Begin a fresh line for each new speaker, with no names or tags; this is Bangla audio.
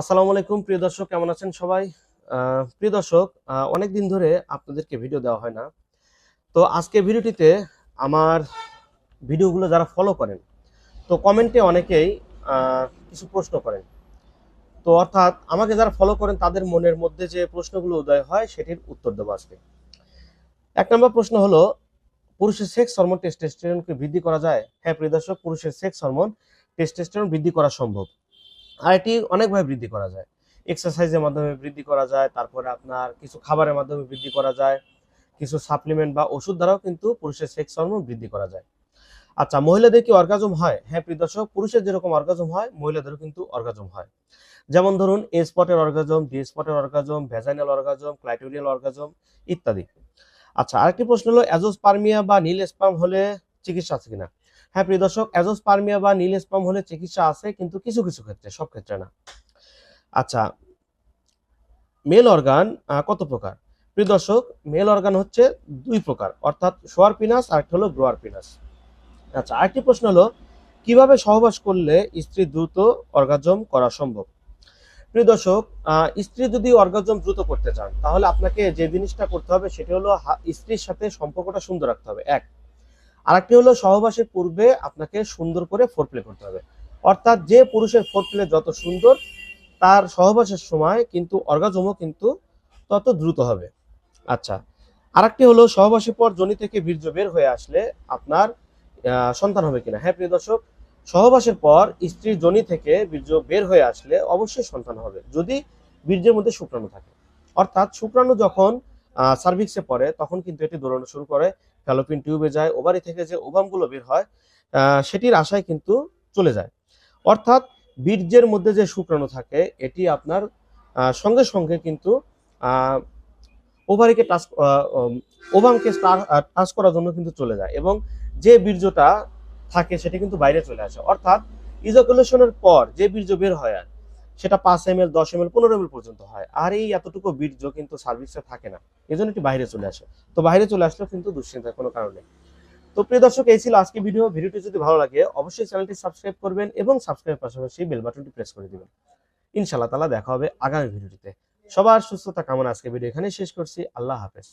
আসসালামু আলাইকুম, প্রিয় দর্শক, কেমন আছেন সবাই? প্রিয় দর্শক অনেক দিন ধরে আপনাদেরকে ভিডিও দেওয়া হয় না। তো আজকে ভিডিওটিতে আমার ভিডিওগুলো যারা ফলো করেন, তো কমেন্টে অনেকেই কিছু প্রশ্ন করেন। তো অর্থাৎ আমাকে যারা ফলো করেন, তাদের মনের মধ্যে যে প্রশ্নগুলো উদয় হয়, সেটির উত্তর দেবো আজকে। এক নম্বর প্রশ্ন হলো, পুরুষের সেক্স হরমোন টেস্টোস্টেরনকে বৃদ্ধি করা যায়? হ্যাঁ প্রিয় দর্শক, পুরুষের সেক্স হরমোন টেস্টোস্টেরন বৃদ্ধি করা সম্ভব। আর এটি অনেকভাবে বৃদ্ধি করা যায়। এক্সারসাইজের মাধ্যমে বৃদ্ধি করা যায়, তারপরে আপনার কিছু খাবারের মাধ্যমে বৃদ্ধি করা যায়, কিছু সাপ্লিমেন্ট বা ওষুধ দ্বারাও কিন্তু পুরুষের সেক্স হরমোন বৃদ্ধি করা যায়। আচ্ছা মহিলাদের কি অর্গাজম হয়? হ্যাঁ প্রিয় দর্শক, পুরুষের যেরকম অর্গাজম হয়, মহিলাদেরও কিন্তু অর্গাজম হয়। যেমন ধরুন এ স্পটের orgasm D স্পটের orgasm vaginal orgasm clitoral orgasm ইত্যাদি। আচ্ছা আরেকটি প্রশ্ন হলো অ্যাজোস্পার্মিয়া বা নীল স্পাম হলে চিকিৎসা আছে কিনা? হ্যাঁ প্রিয় দর্শক, অ্যাজোস্পার্মিয়া বা নীল স্পাম হলে চিকিৎসা আছে, কিন্তু কিছু কিছু ক্ষেত্রে, সব ক্ষেত্রে না। আচ্ছা মেল অর্গান কত প্রকার? প্রিয় দর্শক মেল অর্গান হচ্ছে দুই প্রকার, অর্থাৎ শোয়ার পিনাস আর একটা হলো গ্রোয়ার পিনাস। আচ্ছা আরেকটি প্রশ্ন হলো, কীভাবে সহবাস করলে স্ত্রী দ্রুত অর্গাজম করা সম্ভব? প্রিয় দর্শক স্ত্রী যদি অর্গাজম দ্রুত করতে চান, তাহলে আপনাকে যে জিনিসটা করতে হবে, সেটি হলো স্ত্রীর সাথে সম্পর্কটা সুন্দর রাখতে হবে। এক আরেকটি হলো সহবাসের পূর্বে আপনাকে সুন্দর করে ফোর প্লে করতে হবে। অর্থাৎ যে পুরুষের ফোর প্লে যত সুন্দর, তার সহবাসের সময় কিন্তু অর্গাজমও কিন্তু তত দ্রুত হবে। আচ্ছা আরেকটি হলো সহবাসের পর জনি থেকে বীর্য বের হয়ে আসলে আপনার সন্তান হবে কিনা? হ্যাঁ প্রিয় দর্শক, সহবাসের পর স্ত্রীর জনি থেকে বীর্য বের হয়ে আসলে অবশ্যই সন্তান হবে, যদি বীর্যের মধ্যে শুক্রাণু থাকে। অর্থাৎ শুক্রাণু যখন সার্ভিক্সে পড়ে, তখন কিন্তু এটি দৌড়ানো শুরু করে ফ্যালোপিন টিউবে যায়, ওভারি থেকে যে ওভামগুলো বের হয় সেটির আশায় কিন্তু চলে যায়। অর্থাৎ বীর্যের মধ্যে যে শুক্রাণু থাকে, এটি আপনার সঙ্গে সঙ্গে কিন্তু ওভারিকে টাচ ওভামকে টাচ করার জন্য কিন্তু চলে যায় এবং যে বীর্যটা থাকে, সেটা কিন্তু বাইরে চলে আসে। অর্থাৎ ইজাকুলেশনের পর যে বীর্য বের হয় আর সেটা পাঁচ এম এল দশ এম এল পনেরো এম এল পর্যন্ত হয়। আর এই এতটুকু বীর্য কিন্তু সার্ভিসে থাকে না। এই জন্য এটি বাইরে চলে আসে। তো বাইরে চলে আসলেও কিন্তু দুশ্চিন্তার কোনো কারণে তো প্রিয় দর্শক, এই ছিল আজকে ভিডিও ভিডিওটি যদি ভালো লাগে, অবশ্যই চ্যানেলটি সাবস্ক্রাইব করবেন এবং সাবস্ক্রাইবের পাশাপাশি বেল বাটনটি প্রেস করে দিবেন। ইনশাআল্লাহ তালা দেখা হবে আগামী ভিডিওটিতে সবার সুস্থতা কামনা। আজকে ভিডিও এখানে শেষ করছি। আল্লাহ হাফেজ।